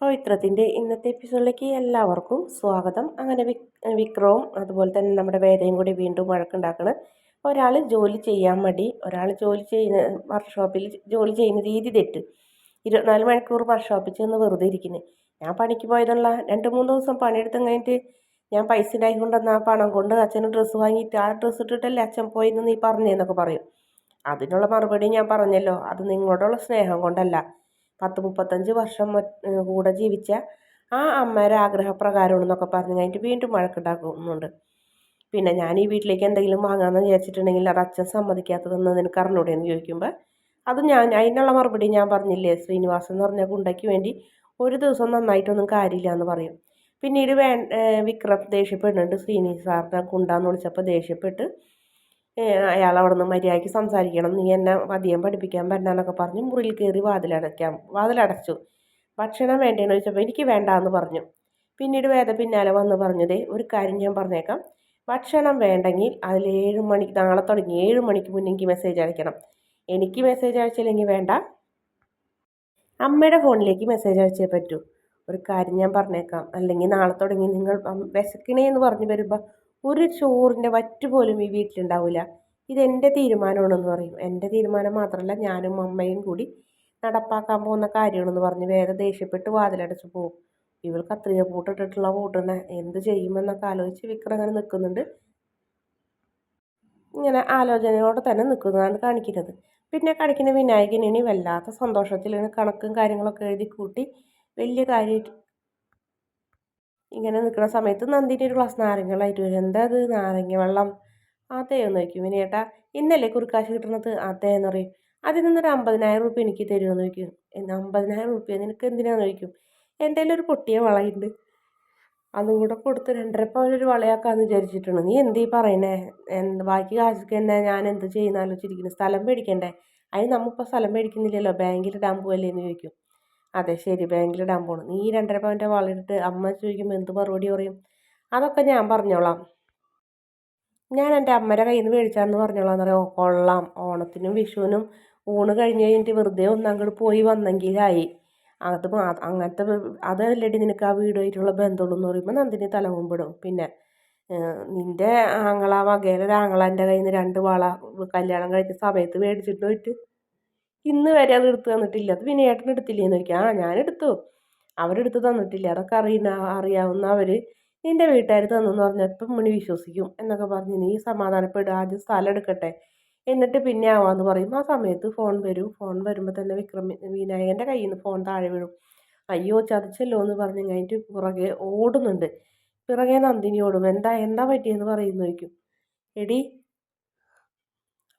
പവിത്രത്തിന്റെ ഇന്നത്തെ എപ്പിസോഡിലേക്ക് എല്ലാവർക്കും സ്വാഗതം. അങ്ങനെ വിക്രവും അതുപോലെ തന്നെ നമ്മുടെ വേദയും കൂടി വീണ്ടും വഴക്കുണ്ടാക്കണം. ഒരാൾ ജോലി ചെയ്യാൻ മടി ഒരാൾ ജോലി ചെയ്യുന്ന വർക്ക്ഷോപ്പിൽ ജോലി ചെയ്യുന്ന രീതി തെറ്റ്. ഇരുപത്തിനാല് മണിക്കൂർ വർക്ക്ഷോപ്പിൽ ചെന്ന് വെറുതെ ഇരിക്കുന്നത് ഞാൻ പണിക്ക് പോയതുള്ള രണ്ട് മൂന്ന് ദിവസം പണിയെടുത്ത് കഴിഞ്ഞിട്ട് ഞാൻ പൈസ ഉണ്ടാക്കി കൊണ്ടുവന്ന ആ പണം കൊണ്ട് അച്ഛന് ഡ്രസ്സ് വാങ്ങിയിട്ട് ആ ഡ്രസ്സ് ഇട്ടിട്ടല്ലേ അച്ഛൻ പോയെന്ന് നീ പറഞ്ഞേന്നൊക്കെ പറയും. അതിനുള്ള മറുപടി ഞാൻ പറഞ്ഞല്ലോ അത് നിങ്ങളോടുള്ള സ്നേഹം കൊണ്ടല്ല. പത്ത് മുപ്പത്തഞ്ച് വർഷം കൂടെ ജീവിച്ച ആ അമ്മയുടെ ആഗ്രഹപ്രകാരമാണെന്നൊക്കെ പറഞ്ഞ് കഴിഞ്ഞിട്ട് വീണ്ടും വഴക്കുണ്ടാക്കുന്നുണ്ട്. പിന്നെ ഞാൻ ഈ വീട്ടിലേക്ക് എന്തെങ്കിലും വാങ്ങാമെന്ന് വിചാരിച്ചിട്ടുണ്ടെങ്കിൽ അത് അച്ഛൻ സമ്മതിക്കാത്തതെന്ന് നിനക്ക് അറിഞ്ഞൂടെ എന്ന് ചോദിക്കുമ്പോൾ അത് ഞാൻ അതിനുള്ള മറുപടി ഞാൻ പറഞ്ഞില്ലേ ശ്രീനിവാസൻ എന്ന് പറഞ്ഞ ഗുണ്ടയ്ക്ക് വേണ്ടി ഒരു ദിവസം നന്നായിട്ടൊന്നും കാര്യമില്ല എന്ന് പറയും. പിന്നീട് വേ വിക്രം ദേഷ്യപ്പെടുന്നുണ്ട്. ശ്രീനി സാറിനെ ഗുണ്ടാന്ന് വിളിച്ചപ്പോൾ ദേഷ്യപ്പെട്ട് അയാൾ അവിടെ നിന്ന് മര്യാദയ്ക്ക് സംസാരിക്കണം. നീ എന്നെ അധികം പഠിപ്പിക്കാൻ പറ്റാന്നൊക്കെ പറഞ്ഞ് മുറിയിൽ കയറി വാതിലടയ്ക്കാം വാതിലടച്ചു. ഭക്ഷണം വേണ്ടേന്ന് ചോദിച്ചപ്പോൾ എനിക്ക് വേണ്ട എന്ന് പറഞ്ഞു. പിന്നീട് വേദ പിന്നാലെ വന്ന് പറഞ്ഞത് ഒരു കാര്യം ഞാൻ പറഞ്ഞേക്കാം. ഭക്ഷണം വേണ്ടെങ്കിൽ അതിൽ ഏഴ് മണിക്ക് നാളെ തുടങ്ങി ഏഴ് മണിക്ക് മുന്നേ എനിക്ക് മെസ്സേജ് അയക്കണം. എനിക്ക് മെസ്സേജ് അയച്ചില്ലെങ്കിൽ വേണ്ട. അമ്മയുടെ ഫോണിലേക്ക് മെസ്സേജ് അയച്ചേ പറ്റൂ. ഒരു കാര്യം ഞാൻ പറഞ്ഞേക്കാം. അല്ലെങ്കിൽ നാളെ തുടങ്ങി നിങ്ങൾ വിശക്കണേ എന്ന് പറഞ്ഞു വരുമ്പോൾ ഒരു ചോറിന്റെ വറ്റ് പോലും ഈ വീട്ടിലുണ്ടാവില്ല ഇതെന്റെ തീരുമാനമാണെന്ന് പറയും. എന്റെ തീരുമാനം മാത്രമല്ല ഞാനും അമ്മയും കൂടി നടപ്പാക്കാൻ പോകുന്ന കാര്യമാണെന്ന് പറഞ്ഞ് വേറെ ദേഷ്യപ്പെട്ട് വാതിലടച്ച് പോകും ഇവൾ കത്രിക പൂട്ടിട്ടിട്ടുള്ള പൂട്ടിനെ എന്ത് ചെയ്യുമെന്നൊക്കെ ആലോചിച്ച് വിക്രം അങ്ങനെ നിൽക്കുന്നുണ്ട്. ഇങ്ങനെ ആലോചനയോടെ തന്നെ നിൽക്കുന്നതാണ് കാണിക്കുന്നത്. പിന്നെ കാണിക്കുന്ന വിനായകനിനി വല്ലാത്ത സന്തോഷത്തിലാണ് കണക്കും കാര്യങ്ങളൊക്കെ എഴുതി കൂട്ടി വലിയ കാര്യമായിട്ട് ഇങ്ങനെ നിൽക്കുന്ന സമയത്ത് നന്ദിന്റെ ഒരു ഗ്ലാസ് നാരങ്ങ വെള്ളമായിട്ട് വരും. എന്താ അത്? നാരങ്ങ വെള്ളം. അതേന്ന് ചോദിക്കും ഏട്ടാ ഇന്നല്ലേ കുറുക്കാശ് കിട്ടണത് അതേന്ന് പറയും. അതിൽ നിന്നൊരു അമ്പതിനായിരം റുപ്യ എനിക്ക് തരുമെന്ന് ചോദിക്കും. അമ്പതിനായിരം റുപ്യ? നിനക്ക് എന്തിനാന്ന് ചോദിക്കും? എന്റെ ഒരു പൊട്ടിയ വളയുണ്ട്. അതും കൂടെ കൊടുത്ത് രണ്ടര പവനൊരു വളയാക്കാന്ന് വിചാരിച്ചിട്ടുണ്ട്. നീ എന്തീ പറയണേ? എന്ത് ബാക്കി കാശൊക്കെ തന്നെ ഞാൻ എന്ത് ചെയ്യുന്ന ആലോചിച്ചിരിക്കുന്നു സ്ഥലം മേടിക്കണ്ടേ അതിന് നമ്മളിപ്പോൾ സ്ഥലം മേടിക്കുന്നില്ലല്ലോ ബാങ്കിൽ ഇടാൻ പോവല്ലേ എന്ന് ചോദിക്കും. അതെ ശരി ബാങ്കിലിടാൻ പോകണം നീ രണ്ടര പവന്റെ വളയിട്ട് അമ്മ ചോദിക്കുമ്പോൾ എന്ത് മറുപടി പറയും? അതൊക്കെ ഞാൻ പറഞ്ഞോളാം. ഞാൻ എന്റെ അമ്മയുടെ കയ്യിൽ നിന്ന് മേടിച്ചാന്ന് പറഞ്ഞോളാം പറയാം കൊള്ളാം. ഓണത്തിനും വിഷുവിനും ഊണ് കഴിഞ്ഞ് കഴിഞ്ഞിട്ട് വെറുതെ ഒന്ന് അങ്ങോട്ട് പോയി വന്നെങ്കിലായി. അത് അങ്ങനത്തെ അതല്ലടി നിനക്ക് ആ വീടുമായിട്ടുള്ള ബന്ധമുള്ളൂ എന്ന് പറയുമ്പോൾ നന്ദിനി തല മുമ്പിടും. പിന്നെ നിന്റെ ആങ്ങള വകയിലൊരു കയ്യിൽ നിന്ന് രണ്ട് വള കല്യാണം കഴിച്ച സമയത്ത് മേടിച്ചിട്ട് പോയിട്ട് ഇന്ന് വരെ അത് എടുത്ത് തന്നിട്ടില്ല. അത് പിന്നെ ഏട്ടൻ എടുത്തില്ലേന്ന് ചോദിക്കാം. ആ ഞാൻ എടുത്തു. അവരെടുത്ത് തന്നിട്ടില്ല. അതൊക്കെ അറിയുന്ന അറിയാവുന്ന അവർ നിന്റെ വീട്ടുകാർ തന്നെന്ന് പറഞ്ഞാൽ ഇപ്പം മണി വിശ്വസിക്കും എന്നൊക്കെ പറഞ്ഞ് നീ സമാധാനപ്പെടുക ആദ്യം സ്ഥലം എടുക്കട്ടെ. എന്നിട്ട് പിന്നെ ആവാന്ന് പറയും. ആ സമയത്ത് ഫോൺ വരും. ഫോൺ വരുമ്പോൾ തന്നെ വിക്രം വിനായകന്റെ കയ്യിൽ നിന്ന് ഫോൺ താഴെ വീഴും. അയ്യോ ചതിച്ചല്ലോ എന്ന് പറഞ്ഞ് കഴിഞ്ഞിട്ട് പുറകെ ഓടുന്നുണ്ട്. പിറകെ നന്ദിനി ഓടും. എന്താ എന്താ പറ്റിയെന്ന് പറയുന്നു ചോദിക്കും. എടി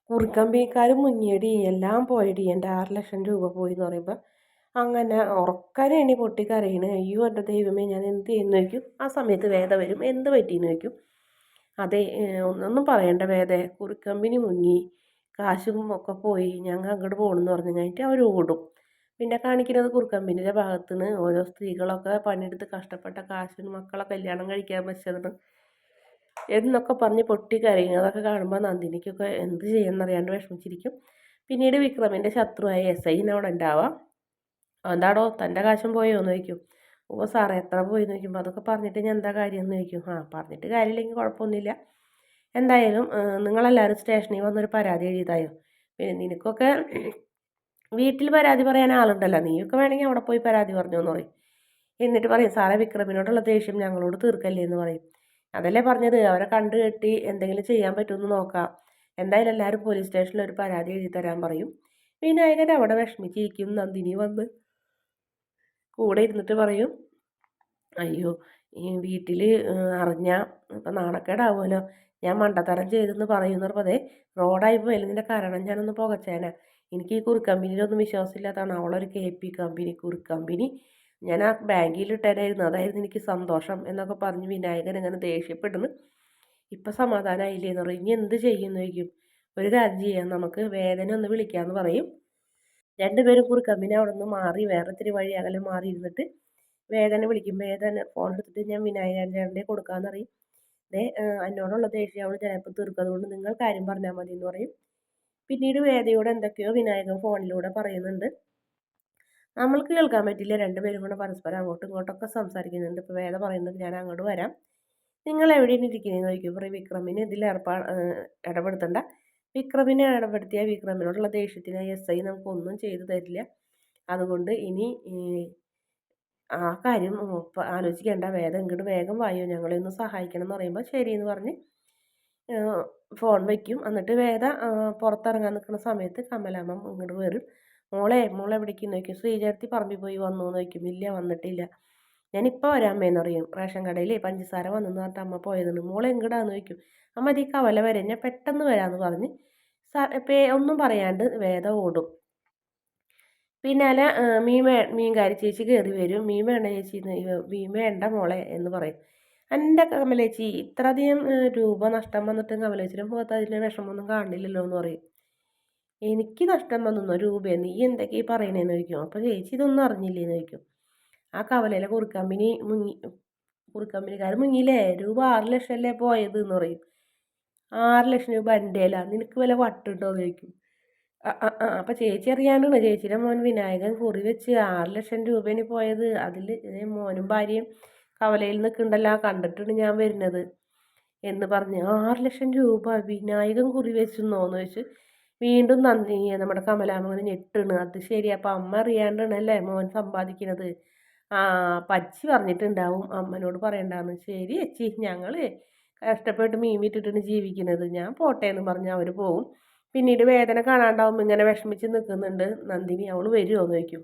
കുറുക്കമ്പിക്കാർ മുങ്ങിയടി എല്ലാം പോയടി. എന്റെ ആറ് ലക്ഷം രൂപ പോയി എന്ന് പറയുമ്പോൾ അങ്ങനെ ഉറക്കനെ എണി പൊട്ടിക്കരയണ്. അയ്യോ എന്റെ ദൈവമേ ഞാൻ എന്ത് ചെയ്യുന്നു ചോദിക്കും. ആ സമയത്ത് വേദ വരും. എന്ത് പറ്റിയെന്ന് ചോദിക്കും. അതെ ഒന്നൊന്നും പറയണ്ട വേദ. കുറുക്കമ്പിനി മുങ്ങി. കാശും ഒക്കെ പോയി. ഞങ്ങൾ അങ്ങോട്ട് പോകണമെന്ന് പറഞ്ഞു കഴിഞ്ഞിട്ട് അവർ ഓടും. പിന്നെ കാണിക്കുന്നത് കുറുക്കമ്പിന്റെ ഭാഗത്തുനിന്ന് ഓരോ സ്ത്രീകളൊക്കെ പണിയെടുത്ത് കഷ്ടപ്പെട്ട കാശിന് മക്കളെ കല്യാണം കഴിക്കാൻ വെച്ചതാണ്. എന്നൊക്കെ പറഞ്ഞ് പൊട്ടിക്കരയും അതൊക്കെ കാണുമ്പോൾ നന്ദിനിക്കൊക്കെ എന്ത് ചെയ്യുമെന്നറിയാണ്ട് വിഷമിച്ചിരിക്കും. പിന്നീട് വിക്രമിന്റെ ശത്രുവായ എസ് ഐ അവിടെ ഉണ്ടാവാം. എന്താടോ തന്റെ കാശം പോയോ എന്ന് ചോദിക്കും. ഓ സാറേ എത്ര പോയി എന്ന് ചോദിക്കുമ്പോൾ അതൊക്കെ പറഞ്ഞിട്ട് ഞാൻ എന്താ കാര്യം എന്ന് ചോദിക്കും. ആ പറഞ്ഞിട്ട് കാര്യമില്ലെങ്കിൽ കുഴപ്പമൊന്നുമില്ല. എന്തായാലും നിങ്ങളെല്ലാവരും സ്റ്റേഷനിൽ വന്നൊരു പരാതി എഴുതായോ പിന്നെ നിനക്കൊക്കെ വീട്ടിൽ പരാതി പറയാൻ ആളുണ്ടല്ലോ. നീയൊക്കെ വേണമെങ്കിൽ അവിടെ പോയി പരാതി പറഞ്ഞു എന്ന് പറയും. എന്നിട്ട് പറയും സാറേ വിക്രമിനോടുള്ള ദേഷ്യം ഞങ്ങളോട് തീർക്കല്ലേ എന്ന് പറയും. അതല്ലേ പറഞ്ഞത്? അവരെ കണ്ടു കെട്ടി എന്തെങ്കിലും ചെയ്യാൻ പറ്റുമെന്ന് നോക്കാം. എന്തായാലും എല്ലാവരും പോലീസ് സ്റ്റേഷനിൽ ഒരു പരാതി എഴുതി തരാൻ പറയും. വിനായകൻ അവിടെ വിഷമിച്ചിരിക്കും. നന്ദിനി വന്ന് കൂടെ ഇരുന്നിട്ട് പറയും അയ്യോ ഈ വീട്ടിൽ അറിഞ്ഞ ഇപ്പം നാണക്കേടാവുമല്ലോ. ഞാൻ മണ്ടത്തരം ചെയ്തെന്ന് പറയുന്ന പതേ റോഡായി പോയതിന്റെ കാരണം ഞാനൊന്ന് പുകച്ചേനെ. എനിക്ക് ഈ കുറുക്കമ്പനിയിലൊന്നും വിശ്വാസമില്ലാത്തതാണ്. അവളൊരു കെ പി കമ്പനി കുറുക്കമ്പനി. ഞാൻ ആ ബാങ്കിൽ ഇട്ടേനായിരുന്നു അതായിരുന്നു എനിക്ക് സന്തോഷം എന്നൊക്കെ പറഞ്ഞ് വിനായകൻ അങ്ങനെ ദേഷ്യപ്പെടുന്നു. ഇപ്പം സമാധാനമായില്ലേ എന്ന് പറയും. ഇനി എന്ത് ചെയ്യുന്നു ചോദിക്കും. ഒരു കാര്യം ചെയ്യാം. നമുക്ക് വേദന ഒന്ന് വിളിക്കാമെന്ന് പറയും. രണ്ടുപേരും കൂടി കുറുക്കമ്പിനെ അവിടെ നിന്ന് മാറി വേറെ ഇത്തിരി വഴി അകലെ മാറി ഇരുന്നിട്ട് വേദന വിളിക്കും. വേദന ഫോൺ എടുത്തിട്ട് ഞാൻ വിനായകന്റെ കൊടുക്കാമെന്ന് പറയും. ദേ എന്നോടുള്ള ദേഷ്യം അവൾ ചിലപ്പോൾ തീർക്കും അതുകൊണ്ട് നിങ്ങൾ കാര്യം പറഞ്ഞാൽ മതി എന്ന് പറയും. പിന്നീട് വേദയോട് എന്തൊക്കെയോ വിനായകൻ ഫോണിലൂടെ പറയുന്നുണ്ട്. നമ്മൾക്ക് കേൾക്കാൻ പറ്റില്ല. രണ്ടുപേരും കൂടെ പരസ്പരം അങ്ങോട്ടും ഇങ്ങോട്ടൊക്കെ സംസാരിക്കുന്നുണ്ട്. ഇപ്പോൾ വേദ പറയുന്നത് ഞാൻ അങ്ങോട്ട് വരാം. നിങ്ങൾ എവിടെയാണ് ഇരിക്കുന്നതെന്ന് ചോദിക്കും. പറയും വിക്രമിന് ഇതിൽ ഏർപ്പാ ഇടപെടുത്തണ്ട. വിക്രമിനെ ഇടപെടുത്തിയ വിക്രമിനോടുള്ള ദേഷ്യത്തിന് എസ് ഐ നമുക്കൊന്നും ചെയ്തു തരില്ല. അതുകൊണ്ട് ഇനി ആ കാര്യം ആലോചിക്കേണ്ട. വേദം ഇങ്ങോട്ട് വേഗം വായോ. ഞങ്ങളെ ഒന്ന് സഹായിക്കണം എന്ന് പറയുമ്പോൾ ശരി എന്ന് പറഞ്ഞ് ഫോൺ വയ്ക്കും എന്നിട്ട് വേദ പുറത്തിറങ്ങാൻ നിൽക്കുന്ന സമയത്ത് കമലാമ്മ ഇങ്ങോട്ട് വരും. മോളെ മോളെ എവിടേക്ക് നോക്കി ശ്രീചേർത്തി പറമ്പിൽ പോയി വന്നു എന്ന് ഇല്ല വന്നിട്ടില്ല. ഞാനിപ്പോൾ വരാം അമ്മേന്ന് പറയും. റേഷൻ കടയിൽ പഞ്ചസാര വന്നെന്ന് പറഞ്ഞിട്ട് അമ്മ പോയതെന്ന് മോളെ എങ്ങടാന്ന് ചോദിക്കും. അമ്മ അതീ കവല വരെ. ഞാൻ പെട്ടെന്ന് വരാമെന്ന് പറഞ്ഞ് പേ ഒന്നും പറയാണ്ട് വേദ ഓടും. പിന്നാലെ മീൻ വേ മീൻകാരി ചേച്ചി കയറി വരും. മീൻ വേണ്ട ചേച്ചി മീൻ വേണ്ട മോളെ എന്ന് പറയും. എന്റെ കമലേച്ചി ഇത്രയധികം രൂപ നഷ്ടം വന്നിട്ട് കമലേച്ചിയുടെ മുഖത്ത് അതിന്റെ വിഷമമൊന്നും കാണില്ലല്ലോ എന്ന് പറയും. എനിക്ക് നഷ്ടം വന്നു രൂപയെ? നീ എന്തൊക്കെയാ പറയണേന്ന് ചോദിക്കും. അപ്പോൾ ചേച്ചി ഇതൊന്നും അറിഞ്ഞില്ലേന്ന് ചോദിക്കും. ആ കവലയിലെ കുറുക്കമ്പനി മുങ്ങി കുറുക്കമ്പനിക്കാർ മുങ്ങിയില്ലേ? രൂപ ആറ് ലക്ഷം അല്ലേ പോയത് എന്ന് പറയും. ആറ് ലക്ഷം രൂപ എന്റെ നിനക്ക് വില വട്ടുണ്ടോ? എന്ന് ചോദിക്കും അപ്പം ചേച്ചി അറിയാണ്ടാണ് ചേച്ചിയുടെ മോൻ വിനായകൻ കുറി വെച്ച് ആറ് ലക്ഷം രൂപയാണ് പോയത്. അതിൽ മോനും ഭാര്യയും കവലയിൽ നിൽക്കുന്നുണ്ടല്ലോ. കണ്ടിട്ടാണ് ഞാൻ വരുന്നത് എന്ന് പറഞ്ഞ് ആറ് ലക്ഷം രൂപ വിനായകൻ കുറി വെച്ചെന്നോന്ന് ചോദിച്ച് വീണ്ടും നന്ദി. നമ്മുടെ കമലാമങ്ങനെ ഞെട്ടണ്. അത് ശരി. അപ്പം അമ്മ അറിയാണ്ടാണ് അല്ലേ മോൻ സമ്പാദിക്കുന്നത് ആ പച്ചി പറഞ്ഞിട്ടുണ്ടാവും. അമ്മനോട് പറയണ്ടാന്ന്. ശരി അച്ചി ഞങ്ങൾ കഷ്ടപ്പെട്ട് മീൻ വിറ്റിട്ടാണ് ജീവിക്കുന്നത് ഞാൻ പോട്ടെ എന്ന് പറഞ്ഞ് അവർ പോവും. പിന്നീട് വേദന കാണാണ്ടാവും. ഇങ്ങനെ വിഷമിച്ച് നിൽക്കുന്നുണ്ട് നന്ദിനി അവൾ വരുമോ എന്ന് ചോദിക്കും.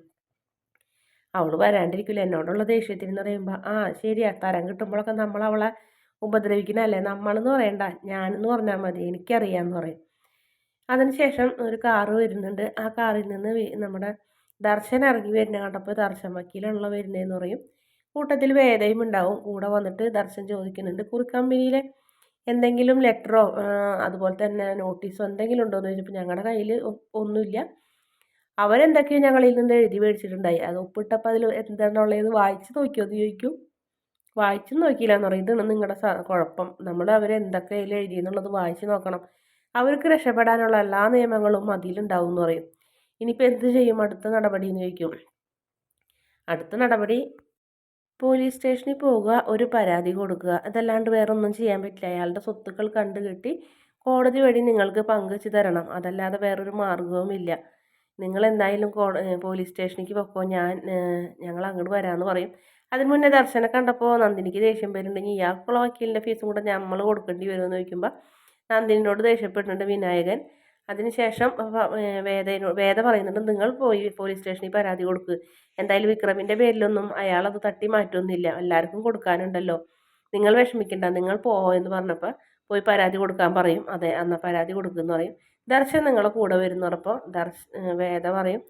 അവൾ വരാണ്ടിരിക്കില്ല എന്നോടുള്ള ദേഷ്യത്തിന് പറയുമ്പോൾ ആ ശരിയാ തരം കിട്ടുമ്പോഴൊക്കെ നമ്മൾ അവളെ ഉപദ്രവിക്കണല്ലേ നമ്മളെന്ന് പറയണ്ട. ഞാനെന്ന് പറഞ്ഞാൽ മതി. എനിക്കറിയാമെന്ന് പറയും. അതിനുശേഷം ഒരു കാറ് വരുന്നുണ്ട്. ആ കാറിൽ നിന്ന് നമ്മുടെ ദർശൻ ഇറങ്ങി വരുന്ന കണ്ടപ്പോൾ ദർശൻ വക്കീലുള്ള വരുന്നതെന്ന് പറയും. കൂട്ടത്തിൽ വേദയും ഉണ്ടാവും. കൂടെ വന്നിട്ട് ദർശൻ ചോദിക്കുന്നുണ്ട് കുറിക്കമ്പനിയിലെ എന്തെങ്കിലും ലെറ്ററോ അതുപോലെ തന്നെ നോട്ടീസോ എന്തെങ്കിലും ഉണ്ടോ എന്ന് ചോദിച്ചപ്പോൾ ഞങ്ങളുടെ കയ്യിൽ ഒന്നുമില്ല. അവരെന്തൊക്കെയോ ഞങ്ങളിൽ നിന്ന് എഴുതി മേടിച്ചിട്ടുണ്ടായി. അത് ഒപ്പിട്ടപ്പോൾ അതിൽ എന്താണുള്ളത് വായിച്ച് നോക്കിയോ എന്ന് ചോദിക്കും. വായിച്ചു നോക്കിയില്ല എന്ന് പറയും. ഇതാണ് നിങ്ങളുടെ കുഴപ്പം. നമ്മൾ അവരെന്തൊക്കെ അതിൽ എഴുതിയെന്നുള്ളത് വായിച്ച് നോക്കണം. അവർക്ക് രക്ഷപ്പെടാനുള്ള എല്ലാ നിയമങ്ങളും അതിലുണ്ടാവും എന്ന് പറയും. ഇനിയിപ്പോൾ എന്ത് ചെയ്യും? അടുത്ത നടപടി എന്ന് ചോദിക്കും. അടുത്ത നടപടി പോലീസ് സ്റ്റേഷനിൽ പോവുക ഒരു പരാതി കൊടുക്കുക. അതല്ലാണ്ട് വേറെ ഒന്നും ചെയ്യാൻ പറ്റില്ല. അയാളുടെ സ്വത്തുക്കൾ കണ്ടുകെട്ടി കോടതി വഴി നിങ്ങൾക്ക് പങ്കുവച്ച് തരണം. അതല്ലാതെ വേറൊരു മാർഗവുമില്ല നിങ്ങൾ എന്തായാലും പോലീസ് സ്റ്റേഷനിലേക്ക് പൊക്കോ. ഞാൻ ഞങ്ങൾ അങ്ങോട്ട് വരാമെന്ന് പറയും. അതിന് മുന്നേ ദർശനം കണ്ടപ്പോൾ നന്ദിനിക്ക് ദേഷ്യം വരുന്നുണ്ടെങ്കിൽ ഇയാൾക്കുള്ള വക്കീലിന്റെ ഫീസും കൂടെ നമ്മൾ കൊടുക്കേണ്ടി വരുമെന്ന് ചോദിക്കുമ്പോൾ നന്ദിനിനോട് ദേഷ്യപ്പെട്ടിട്ടുണ്ട് വിനായകൻ. അതിനുശേഷം വേദനോ വേദ പറയുന്നുണ്ട് നിങ്ങൾ പോയി പോലീസ് സ്റ്റേഷനിൽ പരാതി കൊടുക്കുക എന്തായാലും വിക്രമിന്റെ പേരിലൊന്നും അയാൾ അത് തട്ടി മാറ്റൊന്നുമില്ല എല്ലാവർക്കും കൊടുക്കാനുണ്ടല്ലോ. നിങ്ങൾ വിഷമിക്കണ്ട നിങ്ങൾ പോവോ എന്ന് പറഞ്ഞപ്പോൾ പോയി പരാതി കൊടുക്കാൻ പറയും. അതെ എന്നാൽ പരാതി കൊടുക്കുമെന്ന് പറയും. ദർശൻ നിങ്ങളെ കൂടെ വരുന്ന പറഞ്ഞപ്പോൾ ദർശ വേദ പറയും.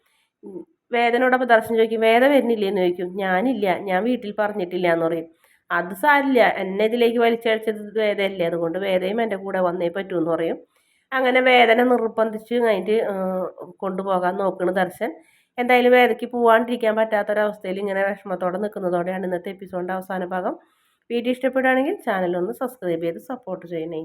വേദനോടൊപ്പം ദർശൻ ചോദിക്കും വേദ വരുന്നില്ലേ? എന്ന് ചോദിക്കും. ഞാനില്ല ഞാൻ വീട്ടിൽ പറഞ്ഞിട്ടില്ല എന്ന് പറയും. അത് സാരില്ല. എന്നെ ഇതിലേക്ക് വലിച്ചഴിച്ചത് വേദയല്ലേ അതുകൊണ്ട് വേദയും എന്റെ കൂടെ വന്നേ പറ്റൂ എന്ന് പറയും. അങ്ങനെ വേദന നിർബന്ധിച്ച് കഴിഞ്ഞിട്ട് കൊണ്ടുപോകാൻ നോക്കണ ദർശൻ. എന്തായാലും വേദയ്ക്ക് പോകാണ്ടിരിക്കാൻ പറ്റാത്തൊരവസ്ഥയിൽ ഇങ്ങനെ വിഷമത്തോടെ നിൽക്കുന്നതോടെയാണ് ഇന്നത്തെ എപ്പിസോഡിന്റെ അവസാന ഭാഗം. വീഡിയോ ഇഷ്ടപ്പെടുകയാണെങ്കിൽ ചാനലൊന്ന് സബ്സ്ക്രൈബ് ചെയ്ത് സപ്പോർട്ട് ചെയ്യണേ.